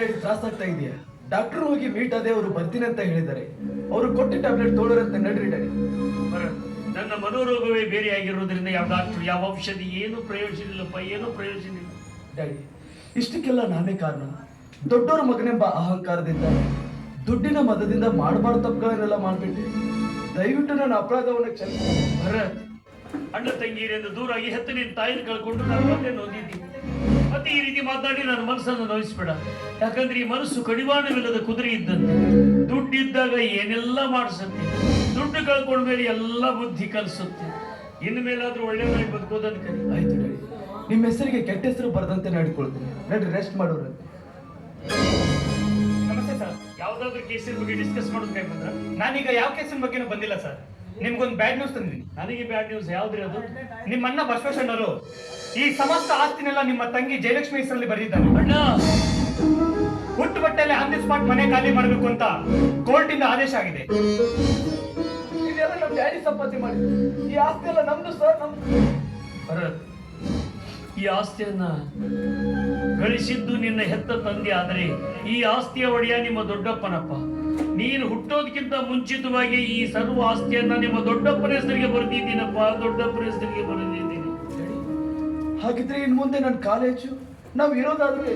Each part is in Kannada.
ಡ್ಯಾಡಿ ತ್ರಾಸ ಆಗ್ತಾ ಇದೆಯಾ? ಡಾಕ್ಟರ್ ಹೋಗಿ ಮೀಟ್ ಅದೇ ಅವರು ಬರ್ತೀನಿ ಅಂತ ಹೇಳಿದ್ದಾರೆ. ಅವರು ಕೊಟ್ಟ ಟ್ಯಾಬ್ಲೆಟ್ ತೋಳರಂತೆ ನಡ್ರಿ ಡ್ಯಾಡಿ ಭರತ್ ನನ್ನ ಮನೋರೋಗವೇ ಬೇರೆ ಆಗಿರೋದ್ರಿಂದ ಯಾವ ಡಾಕ್ಟರ್ ಯಾವ ಔಷಧಿ ಏನು ಪ್ರಯೋಜನ ಇಲ್ಲಪ್ಪ ಏನು ಪ್ರಯೋಜನ ಇಲ್ಲ. ಡ್ಯಾಡಿ ಇಷ್ಟಕ್ಕೆಲ್ಲ ನಾನೇ ಕಾರಣ. ದೊಡ್ಡೋರ ಮಗನೆಂಬ ಅಹಂಕಾರದಿಂದ ದುಡ್ಡಿನ ಮದದಿಂದ ಮಾಡಬಾರ್ದು ತಪ್ಪುಗಳನ್ನೆಲ್ಲ ಮಾಡ್ಬಿಟ್ಟು. ದಯವಿಟ್ಟು ನನ್ನ ಅಪರಾಧವನ್ನು ಚೆನ್ನಾಗಿ ಭರತ್ ಅಣ್ಣ ತಂಗಿಯರಿಂದ ದೂರಾಗಿ ಹೆತ್ತ ನಿನ್ನ ತಾಯಿನ ಕಳ್ಕೊಂಡು ನಾನು ಮತ್ತೆ ನೊಂದಿದ್ದೀನಿ. ಮತ್ತೆ ಈ ರೀತಿ ಮಾತಾಡಿ ನನ್ನ ಮನಸ್ಸನ್ನು ನೋಯಿಸ್ಬೇಡ. ಯಾಕಂದ್ರೆ ಈ ಮನಸ್ಸು ಕಡಿವಾಣವಿಲ್ಲದ ಕುದುರೆ ಇದ್ದಂತೆ. ದುಡ್ಡಿದ್ದಾಗ ಏನೆಲ್ಲ ಮಾಡಿಸುತ್ತೆ? ದುಡ್ಡು ಕಳ್ಕೊಂಡ್ಮೇಲೆ ಎಲ್ಲ ಬುದ್ಧಿ ಕಲಿಸುತ್ತೆ. ಇನ್ನು ಮೇಲಾದ್ರೂ ಒಳ್ಳೆಯವರಾಗಿ ಬದುಕೋದನ್ನು ಕಲಿ ಆಯ್ತು ನಿಮ್ಮ ಹೆಸರಿಗೆ ಕೆಟ್ಟ ಹೆಸರು ಬರದಂತೆ ನಡ್ಕೊಳ್ತೀನಿ. ನಡ್ರಿ ರೆಸ್ಟ್ ಮಾಡೋರು ನಮಸ್ತೆ ಸರ್. ಯಾವ್ದಾದ್ರು ಕೇಸಿನ ಬಗ್ಗೆ ಡಿಸ್ಕಸ್ ಮಾಡೋದಕ್ಕೆ ಬಂದ್ರ ನಾನೀಗ ಯಾವ ಕೇಸಿನ ಬಗ್ಗೆನೂ ಬಂದಿಲ್ಲ ಸರ್. ನಿಮ್ಗೊಂದು ಬ್ಯಾಡ್ ನ್ಯೂಸ್ ತಂದಿದ್ದೀನಿ ನನಗೆ ಬ್ಯಾಡ್ ನ್ಯೂಸ್ ಯಾವ್ದ್ರಿ ಅದು? ನಿಮ್ಮ ಅಣ್ಣ ಬಸವೇಶ್ವರನವರು ಈ ಸಮಸ್ತ ಆಸ್ತಿನೆಲ್ಲ ನಿಮ್ಮ ತಂಗಿ ಜಯಲಕ್ಷ್ಮಿ ಹೆಸರಲ್ಲಿ ಬರೆದಿದ್ದಾರೆ ಅಣ್ಣ! ಹುಟ್ಟು ಬಟ್ಟೆಯಲ್ಲಿ ಆನ್ ದಿ ಸ್ಪಾಟ್ ಮನೆ ಖಾಲಿ ಮಾಡಬೇಕು ಅಂತ ಕೋರ್ಟ್ ಇಂದ ಆದೇಶ ಆಗಿದೆ. ಇದೆಲ್ಲ ನಮ್ಮ ಡ್ಯಾಡಿ ಸಂಪಾದನೆ ಮಾಡಿ ಈ ಆಸ್ತಿ ಎಲ್ಲ ನಮ್ದು ಸರ್ ನಮ್ದು. ಭರತ್ ಈ ಆಸ್ತಿಯನ್ನ ಗಳಿಸಿದ್ದು ನಿನ್ನ ಹೆತ್ತ ತಂದೆ ಆದರೆ ಈ ಆಸ್ತಿಯ ಒಡೆಯ ನಿಮ್ಮ ದೊಡ್ಡಪ್ಪನಪ್ಪ. ನೀನು ಹುಟ್ಟೋದಕ್ಕಿಂತ ಮುಂಚಿತವಾಗಿ ಈ ಸರ್ವ ಆಸ್ತಿಯನ್ನ ನಿಮ್ಮ ದೊಡ್ಡಪ್ಪನ ಹೆಸರಿಗೆ ಬರೆದಿದ್ದೀನಪ್ಪ ದೊಡ್ಡಪ್ಪನ ಹೆಸರಿಗೆ ಬರೆದಿದ್ದೀನಿ ಹಾಗಿದ್ರೆ ಇನ್ ಮುಂದೆ ನನ್ನ ಕಾಲೇಜು ನಾವು ಇರೋದಾದ್ರೆ?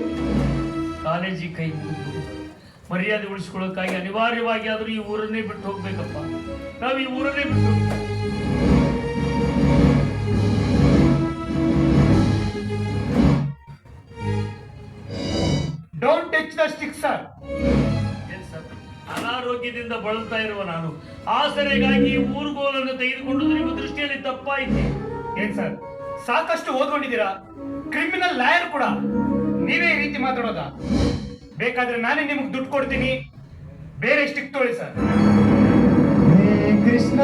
ಕಾಲೇಜಿಗೆ ಕೈ ಮುಗಿದು ಮರ್ಯಾದೆ ಉಳಿಸ್ಕೊಳ್ಳೋಕ್ಕಾಗಿ ಅನಿವಾರ್ಯವಾಗಿ ಆದ್ರೂ ಈ ಊರನ್ನೇ ಬಿಟ್ಟು ಹೋಗ್ಬೇಕಪ್ಪ ನಾವು ಈ ಊರನ್ನೇ ಬಿಟ್ಟು. Don't touch the stick? ಅನಾರೋಗ್ಯದಿಂದ ಬಳಲ್ತಾ ಇರುವ ನಾನು. ಆಸರೆಗಾಗಿ ಊರುಗೋಲನ್ನು ತೆಗೆದುಕೊಂಡು ನಿಮ್ಮ ದೃಷ್ಟಿಯಲ್ಲಿ ತಪ್ಪಾಯಿತು. ಏನ್ ಸರ್? ಸಾಕಷ್ಟು ಓದ್ಕೊಂಡಿದ್ದೀರಾ? ಕ್ರಿಮಿನಲ್ ಲಾಯರ್ ಕೂಡ. ನೀವೇ ಈ ರೀತಿ ಮಾತಾಡೋದ? ಬೇಕಾದ್ರೆ ನಾನೇ ನಿಮ್ಗೆ ದುಡ್ಡು ಕೊಡ್ತೀನಿ. ಬೇರೆ ಸ್ಟಿಕ್ ತೋಳಿ ಸರ್? ಹೇ ಕೃಷ್ಣ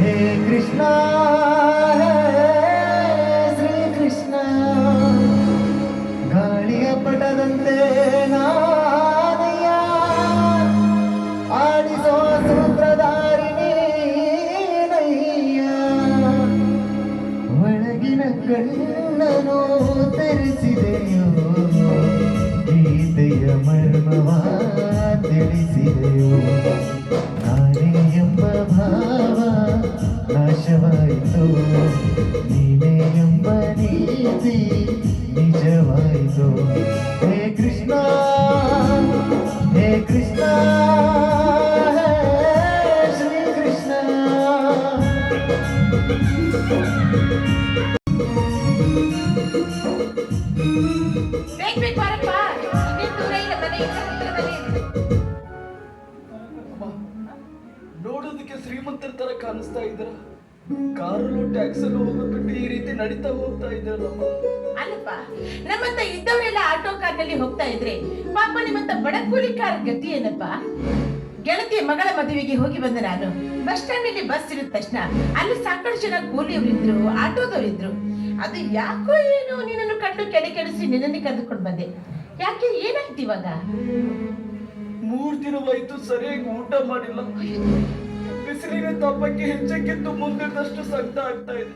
ಹೇ ಕೃಷ್ಣ ಕಣ್ಣನು ತರಿಸಿದೆಯೋ ಗೀತೆಯ ಮರ್ಮವ ತಿಳಿಸಿದೆಯೋ? ನಾನೇ ಎಂಬ ಭಾವ ನಾಶವಾಯಿತು. ನೀನೇ ಎಂಬ ನೀತಿ ನಿಜವಾಯಿತು. ಹೇ ಕೃಷ್ಣ ಹೇ ಕೃಷ್ಣ. ಅಲ್ಲಪ್ಪ ನಮ್ಮಂತ ಇದ್ದವರೆಲ್ಲ ಆಟೋ ಕಾರ್ನಲ್ಲಿ ಹೋಗ್ತಾ ಇದ್ರೆ ಪಾಪ ನಿಮ್ಮಂತ ಬಡ ಕೂಲಿಕಾರ ಗತಿ ಏನಪ್ಪ? ಗೆಳತಿಯ ಮಗಳ ಮದುವೆಗೆ ಹೋಗಿ ಬಂದ ನಾನು. ಬಸ್ ಸ್ಟ್ಯಾಂಡ್ ಅಲ್ಲಿ ಬಸ್ ಇರಿದ ತಕ್ಷಣ ಅಲ್ಲಿ ಸಾಕಷ್ಟು ಜನ ಕೂಲಿಯವರಿದ್ರು ಆಟೋದವರಿದ್ರು. ಅದು ಯಾಕೋ ಏನು ನಿನ್ನನ್ನು ಕಂಡು ಕೆಡೆ ಕೆಡಿಸಿ ನಿನ್ನನ್ನೇ ಕರೆದುಕೊಂಡು ಬಂದೆ. ಯಾಕೆ ಏನಾಯ್ತು ಇವಾಗ? ಮೂರ್ ದಿನವಾಯ್ತು ಸರಿಯಾಗಿ ಊಟ ಮಾಡಿಲ್ಲ. ಬಿಸಿಲಿನ ತಾಪಕ್ಕೆ ಹೆಚ್ಚಕ್ಕಿಂತ ಮುಂದಿದ್ದಷ್ಟು ಸಂಕಟ ಆಗ್ತಾ ಇದೆ.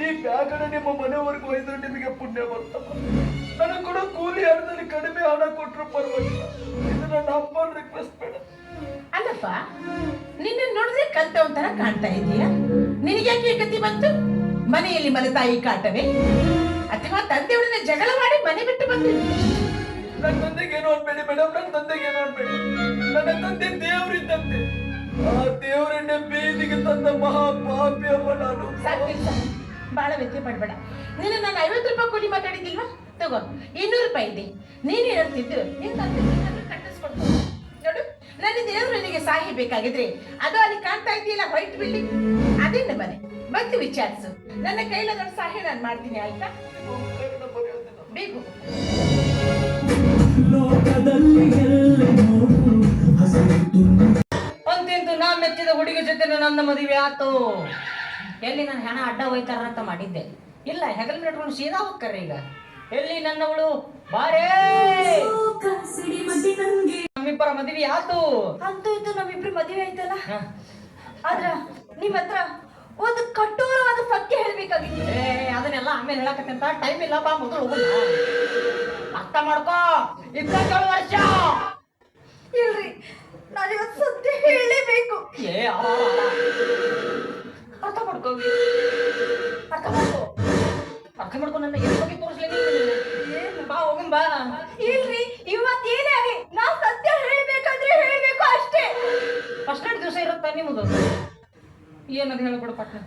ಈ ಬ್ಯಾಗನ್ನ ನಿಮ್ಮ ಮನೆವರೆಗೂ ಒಯ್ದ್ರೆ ನಿಮಗೆ ಪುಣ್ಯ ಬರ್ತಮ್ಮ ನನಗೆ ಕೂಡ ಕೂಲಿ ಹಣದಲ್ಲಿ ಕಡಿಮೆ ಹಣ ಕೊಟ್ಟರು ಪರವಾಗಿಲ್ಲ. ಇದು ನನ್ನ ರಿಕ್ವೆಸ್ಟ್ ಬೇಡ. ಅಲ್ಲಪ್ಪ ನಿನ್ನ ನೋಡಿದ್ರೆ ಕಲ್ತ ಒಂಥರ ಕಾಣ್ತಾ ಇದೀಯ? ನಿನಗ್ಯಾಕೆ ಯಾಕೆ ಗತಿ ಬಂತು? ಮನೆಯಲ್ಲಿ ಮಲತಾಯಿ ಕಾಟವೇ? ಅಥವಾ ತಂದೆಯೊಡನೆ ಜಗಳ ಮಾಡಿ ಮನೆ ಬಿಟ್ಟು ಬಂದು ನನ್ನ ತಂದೆಗೆ ಏನೋ ಅನ್ಬೇಡಿ ಮೇಡಮ್ ನನ್ನ ತಂದೆಗೆ ಏನೋ ಅನ್ಬೇಡಿ. ನನ್ನ ತಂದೆ ದೇವರಿದ್ದಂತೆ ಆ ದೇವರನ್ನ ಬೀದಿಗೆ ತಂದ ಮಹಾ ಪಾಪಿ ಅಮ್ಮ ನಾನು ಸಾಕು. ಸಾಕು. ಬಾಳ ಪಡಬೇಡ. ನೀನು ನಾನು ಐವತ್ತು ರೂಪಾಯಿ ಕೂಲಿ ಮಾತಾಡಿದ್ದಿಲ್ವಾ? ತಗೋ ಇನ್ನೂರು ರೂಪಾಯಿ ಇದೆ. ನೀನು ಹೇಳ್ತಿದ್ದು ನಿನ್ನ ತಂದೆ ಏನಾದ್ರೂ ಕಟ್ಟಿಸ್ಕೊಡ್ತು ನೋಡು ನನ್ನ ದೇವರು ನನಗೆ ಸಾಹಿ ಬೇಕಾಗಿದ್ರೆ ಅದು ಅಲ್ಲಿ ಕಾಣ್ತಾ ಇದೆಯಲ್ಲ ವೈಟ್ ಬಿಲ್ಡಿಂಗ್ ಅದೇ ಮನೆ? ಬಂದು ವಿಚಾರಿಸು. ನನ್ನ ಕೈಲಾದ ಸಾಹಿ ನಾನು ಮಾಡ್ತೀನಿ ಆಯ್ತಾ? ಬೇಕು ಒಂದು ಅಂತಿಂತು ನಾ ಮೆಚ್ಚಿದ ಹುಡುಗಿ ಜೊತೆ ನನ್ನ ಮದುವೆ ಆತು. ಎಲ್ಲಿ ನನ್ನ ಹೆಣ ಅಡ್ಡ ಹೋಯ್ತಾರ ಅಂತ ಮಾಡಿದ್ದೆ. ಇಲ್ಲ ಹೆಗಲ್ ಇಟ್ಕೊಂಡು ಸೀದಾ ಹೋಗ್ತಾರ ಈಗ. ಎಲ್ಲಿ ನನ್ನವಳು? ಬಾರೇ! ನಮ್ಮಿಬ್ಬರ ಮದುವೆ ಆತು ಅಂತೂ ಇದು ನಮ್ಮಿಬ್ರು ಮದುವೆ ಆಯ್ತಲ್ಲ. ಆದ್ರ ನಿಮ್ ಹತ್ರ ಒಂದು ಕಟ್ಟೋರವಾದ ಸತ್ಯ ಹೇಳ್ಬೇಕಾಗಿತ್ತು. ಅದನ್ನೆಲ್ಲ ಆಮೇಲೆ ಹೇಳಕತ್ತಂತ ಟೈಮ್ ಇಲ್ಲ ಬಾ ಮೊದಲು ಅರ್ಥ ಮಾಡ್ಕೋ. ಇಪ್ಪತ್ತೇಳು ವರ್ಷ. ಇಲ್ರಿ ನಾನಿವತ್ತು ಸತ್ಯ ಹೇಳಲೇಬೇಕು ಏ. ಅರ್ಥ ಮಾಡ್ಕೋ. ಅರ್ಥ ಮಾಡ್ಕೋ. ಅರ್ಥ ಮಾಡ್ಕೊ ನನ್ನ ಎಲ್ಲಿ ಬಗ್ಗೆ ತೋರಿಸ್ಲಿ ಬಾ ಹೋಗ ಬಾ. ಇಲ್ರಿ ಏನೇ ಆಗಲಿ ನಾವು ಸತ್ಯ ಹೇಳ್ಬೇಕಂದ್ರೆ ಹೇಳ್ಬೇಕು ಅಷ್ಟೇ. ಫಸ್ಟ್ ದಿವಸ ಇರುತ್ತ ನಿಮ್ಮದು ಏನದು ಹೇಳ್ಕೊಡು ಪಟ್ನ.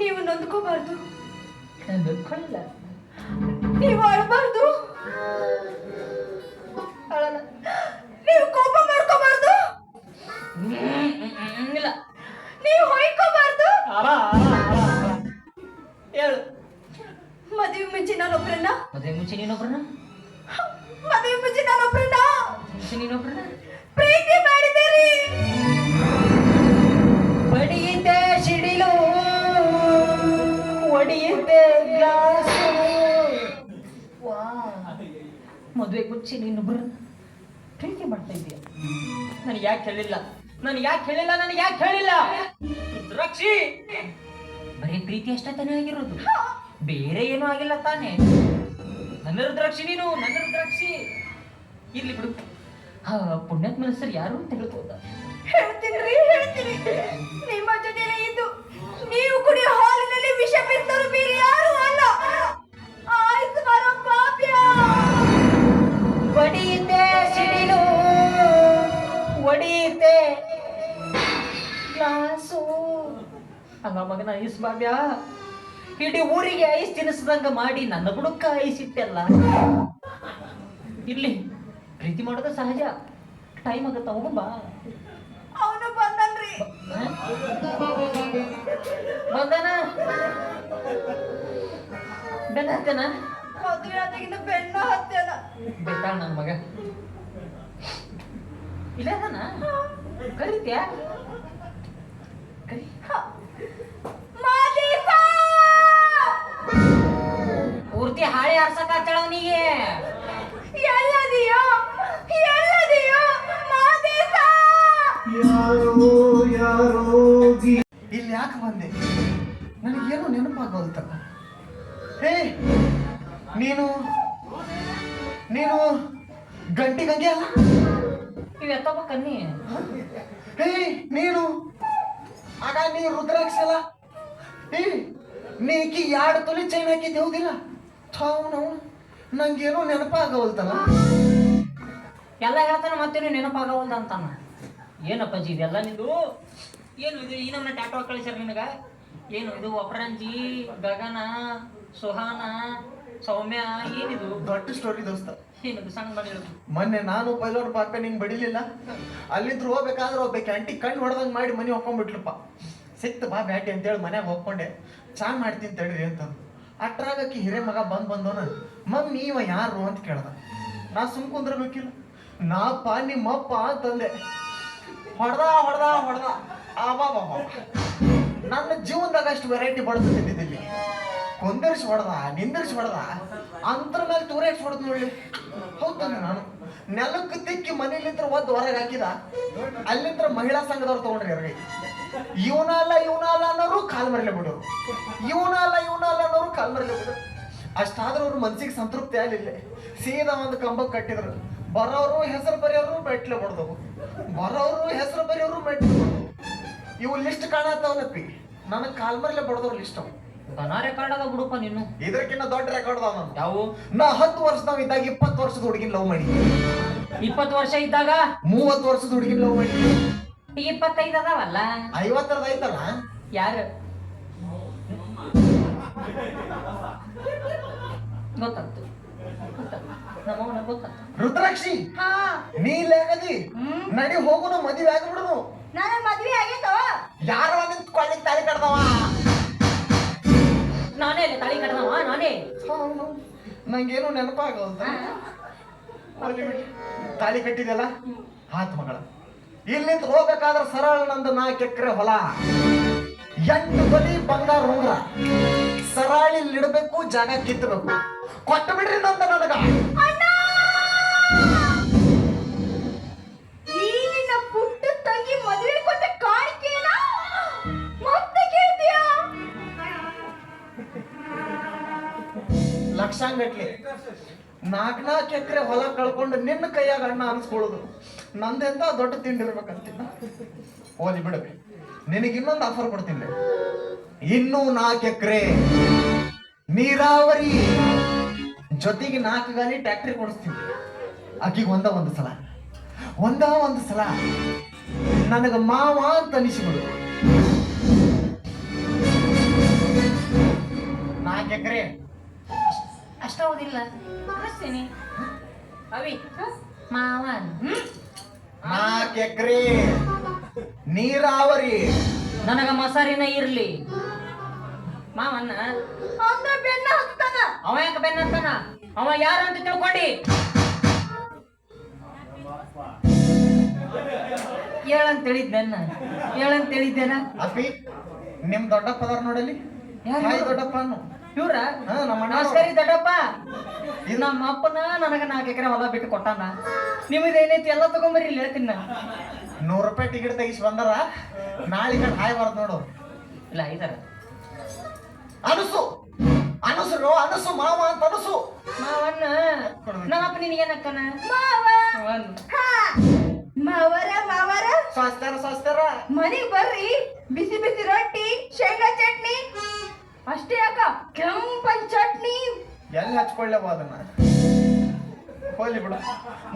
ನೀವು ನೊಂದ್ಕೋಬಾರ್ದು. ಕೊಳ್ಳಿಲ್ಲ ನೀವು ಅಳಬಾರ್ದು. ಅಳಲ್ಲ. ನೀವು ಕೋಪ ಮಾಡ್ಕೋಬಾರ್ದು. ಮದುವೆ ಮುಂಚೆ ನೀನೊಬ್ರನ್ನ ಮದುವೆ ಮುಂಚೆ ನಾನೊಬ್ರನ್ನ ಮುಂಚೆ ನೀನೊಬ್ರನ್ನ ಪ್ರೀತಿ ಮಾಡಿದ್ದೀರಿ ಬಡಿಯಿದ್ದೆ ಸಿಡಿಲು ಒಡಿಯಿದ್ದೆ ಗ್ಲಾಸು ಮದುವೆ ಮುಂಚೆ ನೀನೊಬ್ರನ್ನ ಪ್ರೀತಿ ಮಾಡ್ತಾ ಇದೀಯ ನನಗೆ ಯಾಕೆ ಹೇಳಿಲ್ಲ ನನಗೆ ಯಾಕೆ ಹೇಳಿಲ್ಲ ನನಗೆ ಯಾಕೆ ಹೇಳಿಲ್ಲ ರಕ್ಷಿ ಬರೀ ಪ್ರೀತಿ ಅಷ್ಟೇ ತಾನೇ ಆಗಿರೋದು ಬೇರೆ ಏನೂ ಆಗಿಲ್ಲ ತಾನೇ ನನ್ನ ರುದ್ರಾಕ್ಷಿ ನೀನು ನನ್ನ ರುದ್ರಾಕ್ಷಿ ಇರ್ಲಿ ಬಿಡು. ಹಾ ಪುಣ್ಯಾತ್ಮ ಸರ್ ಯಾರು ಅಂತ ಹೇಳ್ಬೋದ? ಹೇಳ್ತೀನಿ ಹೇಳ್ತೀನಿ. ನಿಮ್ಮ ಜೊತೆಲೇ ಇದ್ದು ನೀವು ಕುಡಿಯೋ ಹಾಲಿನಲ್ಲಿ ವಿಷ ಬಿತ್ತರು ಬೇರೆ ಯಾರು ಅಲ್ಲ. ಆಯ್ತು ಬರೋ ಪಾಪ್ಯ. ಒಡೆಯುತ್ತೆ ಸಿಡಿಲು. ಒಡೆಯುತ್ತೆ ಗ್ಲಾಸು. ಹಂಗ ಮಗನ ಐಸ್ ಬಾಬ್ಯ ಇಡೀ ಊರಿಗೆ ಐಸ್ ತಿನ್ನಿಸ್ದಂಗ ಮಾಡಿ ನನ್ನ ಬುಡಕ್ಕ ಐಸ್ ಇಟ್ಟೆಲ್ಲ. ಇರ್ಲಿ ಪ್ರೀತಿ ಮಾಡೋದು ಸಹಜ. ಟೈಮ್ ಆಗತ್ತ ಬಾ. ಅವನು ಬಂದನ್ರಿ. ಬಂದನ? ಬೆನ್ನ ಹತ್ತನ? ಮದುವೆ ಆದಾಗಿಂದ ಬೆನ್ನ ಹತ್ತೇನ. ಬೇತಾಳ ನನ್ನ ಮಗ. ಇಲ್ಲ ಅದಾನ? ಕರಿತ್ಯಾ? ಕರಿ. ಹಾಳೆ ಆರ್ಸಕ್ ಅವನಿಗೆ ಎಲ್ಲದಿಯೋ ಎಲ್ಲದಿಯೋ ಮಾದೇಶ ಯಾರೋ ಯಾರೋ ಇಲ್ಲಿ ಯಾಕೆ ಬಂದೆ? ನನಗೇನು ನೆನಪಾಗೋಲ್ತಲ್ಲ ಹೇ ನೀನು ನೀನು ಗಂಟಿ ಗಂಗೆ ಅಲ್ಲ? ಇವ್ ಎತ್ತಪ್ಪ ಕನ್ನಿ. ಹೇ ನೀನು ಆಗ ನೀ ರುದ್ರಾಕ್ಷಿ ಅಲ್ಲ? ಹೇ ನೀಕಿ ಎರಡು ತೊಲಿ ಚೈನ್ ಹಾಕಿದ್ದೆ ಹೌದಿಲ್ಲ? ಥಾವ್ ನಾವು? ನಂಗೇನೋ ನೆನಪಾಗವಲ್ತಲ್ಲ? ಎಲ್ಲ ಹೇಳ್ತಾನ ಮತ್ತೇನು ನೆನಪಾಗವಲ್ದ ಅಂತಾನ? ಏನಪ್ಪಾಜಿ ಇದೆಲ್ಲ ನಿಂದು? ಏನು ಇದು ಈ ನಮ್ಮ ಟ್ಯಾಟೋ ಕಳಿಸ್ಯಾರ ನಿನಗ? ಏನು ಇದು ಒಪರಂಜಿ ಗಗನ ಸುಹಾನ ಸೌಮ್ಯ ಏನಿದು? ದೊಡ್ಡ ಸ್ಟೋರಿ ದೋಸ್ತ. ಏನದು? ಸಣ್ಣ ಮನೆ ಮೊನ್ನೆ ನಾನು ಪೈಲೋಟ್ ಪಾಪ ನಿಂಗೆ ಬಡಿಲಿಲ್ಲ. ಅಲ್ಲಿದ್ರು ಹೋಗ್ಬೇಕಾದ್ರೆ ಒಬ್ಬ ಕ್ಯಾಂಟಿ ಕಣ್ಣು ಹೊಡೆದಂಗೆ ಮಾಡಿ ಮನೆ ಹೋಗ್ಕೊಂಡ್ಬಿಟ್ಲಪ್ಪ ಸಿಕ್ತು ಬಾ ಬ್ಯಾಟಿ ಅಂತೇಳಿ ಮನ್ಯಾಗ ಹೋಗ್ಕೊಂಡೆ. ಚಾ ಮಾಡ್ತೀನಿ ತಡ್ರಿ ಅಂತಂದು. ಅಟ್ರಾಗಕ್ಕೆ ಹಿರೇ ಮಗ ಬಂದ್ ಬಂದವನ, ಮಮ್ಮಿ, ಇವ ಯಾರು? ಅಂತ ಕೇಳ್ದ. ನಾ ಸುಮ್ ಕುಂದ್ರಬೇಕಿಲ್ಲ. ನಾಪ್ಪ ನಿಮ್ಮಪ್ಪ ಅಂತಂದೆ. ಹೊಡ್ದ ಹೊಡ್ದ ಹೊಡ್ದ. ಆಬಾ ನನ್ನ ಜೀವನದಾಗ ಅಷ್ಟು ವೆರೈಟಿ ಬಡ್ದು ತಿಂದಿದ್ದಿಲ್ಲಿ ಕೊಂದರ್ಸಿ ಹೊಡ್ದ, ನಿಂದರ್ಸಿ ಹೊಡ್ದ. ಅಂತರ ಮೇಲೆ ತೂರೇಟ್ ಹೊಡೆದ್ ನೋಡ್ಲಿ. ಹೌದಂದ್ರೆ ನಾನು. ನೆಲಕ್ಕೆ ತಿಕ್ಕಿ ಮನೇಲಿಂತ್ರ ಒದ್ದು ಹೊರಗೆ ಹಾಕಿದ. ಅಲ್ಲಿಂತ್ರ ಮಹಿಳಾ ಸಂಘದವ್ರು ತಗೊಂಡ್ರಿ ಅವ್ರಿಗೆ ಇವನ ಅಲ್ಲ ಇವನ ಅಲ್ಲ ಅನ್ನೋರು ಕಾಲ್ ಮರಲೆ ಬಿಡೋರು ಇವನ ಅಲ್ಲ ಇವನ ಅಲ್ಲ ಅನ್ನೋರು ಕಾಲ್ ಮರಲೆ ಬಿಡೋರು ಅಷ್ಟಾದ್ರೂ ಅವ್ರ ಮನ್ಸಿಗೆ ಸಂತೃಪ್ತಿ ಆಗಲಿಲ್ಲ. ಸೀದಾ ಒಂದು ಕಂಬ ಕಟ್ಟಿದ್ರು. ಬರೋರು ಹೆಸರು ಬರೆಯೋರು ಮೆಟ್ಲೆ ಬಡ್ದವು ಬರೋರು ಹೆಸರು ಬರೆಯೋರು ಮೆಟ್ಲು ಬಡ್ದವು ಇವು ಲಿಸ್ಟ್ ಕಾಣತ್ತವನಪ್ಪಿ ನನಗೆ ಕಾಲ್ ಮರಲೆ ಬಡ್ದವ್ರು ಲಿಸ್ಟ್ ಅವು. ದನ ರೆಕಾರ್ಡ್ ಅದ ಬಿಡುಪ್ಪ ನೀನು. ಇದಕ್ಕಿಂತ ದೊಡ್ಡ ರೆಕಾರ್ಡ್ ಅದಾವ ನಾನು ಯಾವ? ನಾ ಹತ್ತು ವರ್ಷದವ ಇದ್ದಾಗ ಇಪ್ಪತ್ತು ವರ್ಷದ ಹುಡುಗಿನ ಲವ್ ಮಾಡಿ ಇಪ್ಪತ್ತು ವರ್ಷ ಇದ್ದಾಗ? ಮೂವತ್ತು ವರ್ಷದ ಹುಡುಗಿನ ಲವ್ ಮಾಡಿ ಇಪ್ಪತ್ತೈದು ಅದಾವಲ್ಲ? ಐವತ್ತರದ ಐತಲ್ಲ ಯಾರು ಗೊತ್ತಾಗ್ತು. ನಮ್ಮವ್ನ ಗೊತ್ತಾಗ್ತು ರುದ್ರಾಕ್ಷಿ? ಹಾ. ನೀ ಇಲ್ಲಾಗದಿ ನಡಿ ಹೋಗುನು ಮದುವೆ ಆಗ್ಬಿಡುನು. ನನ್ನ ಮದ್ವೆ ಆಗೈತೋ ಯಾರ ನಿಂತ ಕೊಳ್ಳಿಗೆ ತಾಳಿ ಕಡ್ದವ ನಾನೇ ತಲೆ ತಾಳಿ ಕಟ್ಟದವ ನಾನೇ. ನಂಗೇನು ನೆನಪಾಗಲ್ಲ ತಾಳಿ ಕಟ್ಟಿದೆಲ್ಲ ಆತ್ ಮಗಳ. ಇಲ್ಲಿಂದ ಹೋಗ್ಬೇಕಾದ್ರೆ ಸರಳ ನಂದು ನಾಲ್ಕು ಎಕರೆ ಹೊಲ. ಎಂಟು ಬಲಿ ಬಂಗಾರ ಉಂಗ್ರ. ಸರಾಳಿ ಇಡಬೇಕು ಜಾಗ ಕಿತ್ತಬೇಕು. ಕೊಟ್ಟು ಬಿಡ್ರಿ ನಂದ ನನಗ ಲಕ್ಷಾಂಗಟ್ಲಿ. ನಾಲ್ಕು ನಾಲ್ಕು ಎಕರೆ ಹೊಲ ಕಳ್ಕೊಂಡು ನಿನ್ನ ಕೈಯಾಗ ಅಣ್ಣ ಅನ್ಸ್ಕೊಳ್ಳೋದು. ನಂದೆಂತ ದೊಡ್ಡ ತಿಂಡಿ ಇರ್ಬೇಕಂತಿಲ್ಲ ಓದಿ ಬಿಡಬಿ ನಿನಗೆ ಇನ್ನೊಂದು ಆಫರ್ ಕೊಡ್ತೀನಿ. ಇನ್ನೂ ನಾಲ್ಕು ಎಕರೆ ನೀರಾವರಿ ಜೊತೆಗೆ ನಾಲ್ಕು ಗಾಲಿ ಟ್ಯಾಕ್ಟ್ರಿ ಕೊಡಿಸ್ತೀನಿ. ಅಕ್ಕಿಗೆ ಒಂದ ಒಂದು ಸಲ. ಒಂದ ಒಂದು ಸಲ. ನನಗೆ ಮಾವ ಅಂತ ಅನಿಸಿಬಿಡು. ನಾಲ್ಕು ಎಕರೆ. ಅಷ್ಟ ಓದಿಲ್ಲ. ಕಳಿಸ್ತೀನಿ ಅವಿ ಮಾವನ್. ನಾಲ್ಕು ಎಕರೆ ನೀರಾವರಿ. ನನಗ ಮಸಾರಿನ ಇರ್ಲಿ. ಮಾವನ್ನ? ಅವನು ಬೆನ್ನ ಹತ್ತಾನ. ಅವ ಯಾಕೆ ಬೆನ್ನತ್ತಾನ ಅವ ಯಾರು ಅಂತ ತಿಳ್ಕೊಂಡಿ. ಹೇಳಂತ ಬೆನ್ನ. ಹೇಳಂತ ಹೇಳಿದ್ದೇನ ಅಪ್ಪಿ ನಿಮ್ ದೊಡ್ಡಪ್ಪ ಅದಾರ ನೋಡಲಿ ಯಾರು? ದೊಡ್ಡಪ್ಪ ಅನ್ನು. ಇವ್ರ? ಹಾ, ನಮ್ಮ ಅಣ್ಣ ನಮಸ್ಕಾರ ದೊಡ್ಡಪ್ಪ. ಇದು ನಮ್ಮ ಅಪ್ಪನ ನನಗ ನಾಲ್ಕು ಎಕರೆ ಹೊಲ ಬಿಟ್ಟು ಕೊಟ್ಟಾನ. ನಿಮ್ದು ಏನೈತಿ ಎಲ್ಲ ತಗೊಂಬರ್ರಿ ಇಲ್ಲಿ ಹೇಳ್ತೀನಿ ನಾ ನೂರು ರೂಪಾಯಿ ಟಿಕೆಟ್ ತೆಗಿಸಿ ಬಂದಾರ. ನಾಳೆ ಕಡೆ ಹಾಯ್ ಬರ್ದು ನೋಡು. ಇಲ್ಲ ಐದರ. ಅನಸು. ಅನಸು ಅನಸು ಮಾವ ಅಂತ ಅನಸು. ಮಾವನ್ನ ನಮ್ಮಪ್ಪ ನಿನಗೇನಕ್ಕನ ಮಾವ. ಮಾವನ್. ಹಾ. ಮಾವರ ಮಾವರ. ಸ್ವಸ್ತಾರ ಸ್ವಸ್ತಾರ ಮನೆಗ್ ಬರ್ರಿ. ಬಿಸಿ ಬಿಸಿ ರೊಟ್ಟಿ ಶೇಂಗಾ ಚಟ್ನಿ. ಅಷ್ಟೇ ಅಕ್ಕ ಕೆಂಪನ್ ಚಟ್ನಿ? ಎಲ್ಲಿ ಹಚ್ಕೊಳ್ಳೇವ ಅದನ್ನ ಹೋಲಿ ಬಿಡು.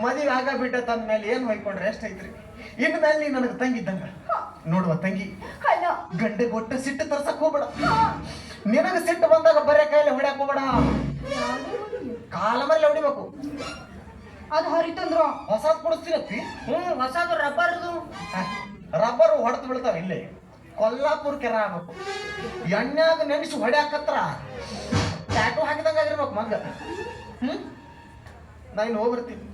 ಮದುವೆ ಆಗ ಬಿಟ್ಟ ತಂದ ಮೇಲೆ ಏನ್ ಹೊಯ್ಕೊಂಡ್ರೆ ಎಷ್ಟೈತ್ರಿ ಇನ್ ಮೇಲೆ ನೀ ನನಗೆ ತಂಗಿದ್ದಂಗ ನೋಡುವ ತಂಗಿ. ಅಲ್ಲ. ಗಂಡೆ ಗೊಟ್ಟ ಸಿಟ್ಟು ತರ್ಸಕ್ ಹೋಗ್ಬೇಡ. ನಿನಗ ಸಿಟ್ಟು ಬಂದಾಗ ಬರೇ ಕೈಲಿ ಹೊಡ್ಯಾಕ್ ಹೋಗ್ಬೇಡ. ಕಾಲ ಮೇಲೆ ಹೊಡಿಬೇಕು. ಅದು ಹರಿತಂದ್ರು. ಹೊಸದ್ ಕೊಡಿಸ್ತೀನಪ್ಪಿ? ಹ್ಮ್ ಹೊಸದು ರಬ್ಬರ್ದು. ರಬ್ಬರ್ ಹೊಡೆದು ಬಿಡ್ತಾವ ಇಲ್ಲಿ. ಕೊಲ್ಲಾಪುರ ಕೆರ ಆಗ್ಬೇಕು ಎಣ್ಣೆಗ ನೆನೆಸಿ ಹೊಡ್ಯಾಕತ್ರ ಟ್ಯಾಟೋ ಹಾಕಿದಂಗ ಆಗಿರ್ಬೇಕು ಮಗ. ಹ್ಮ್? ನಾ ಇನ್ನು ಹೋಗ್ಬಿಡ್ತೀನಿ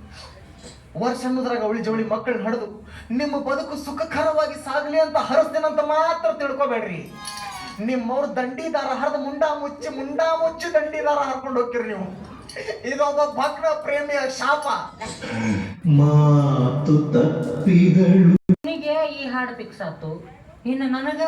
ವರ್ಷ ಅನ್ನೋದ್ರಾಗ ಅವಳಿ ಜವಳಿ ಮಕ್ಕಳು ಹಡಿದು ನಿಮ್ಮ ಬದುಕು ಸುಖಕರವಾಗಿ ಸಾಗಲಿ ಅಂತ ಹರಸ್ತೀನಂತ ಮಾತ್ರ ತಿಳ್ಕೊಬೇಡ್ರಿ. ನಿಮ್ಮವ್ರ ದಂಡಿದಾರ ಹರಿದ ಮುಂಡಾ ಮುಚ್ಚಿ ಮುಂಡಾ ಮುಚ್ಚಿ ದಂಡಿದಾರ ಹರ್ಕೊಂಡು ಹೋಗ್ತೀರಿ ನೀವು. ಇದೊಬ್ಬ ಭಗ್ನ ಪ್ರೇಮಿಯ ಶಾಪ. ಮಾತು ತಪ್ಪಿದಳು. ಈ ಹಾಡು ಫಿಕ್ಸ್ ಆತು ಇನ್ನು ನನಗ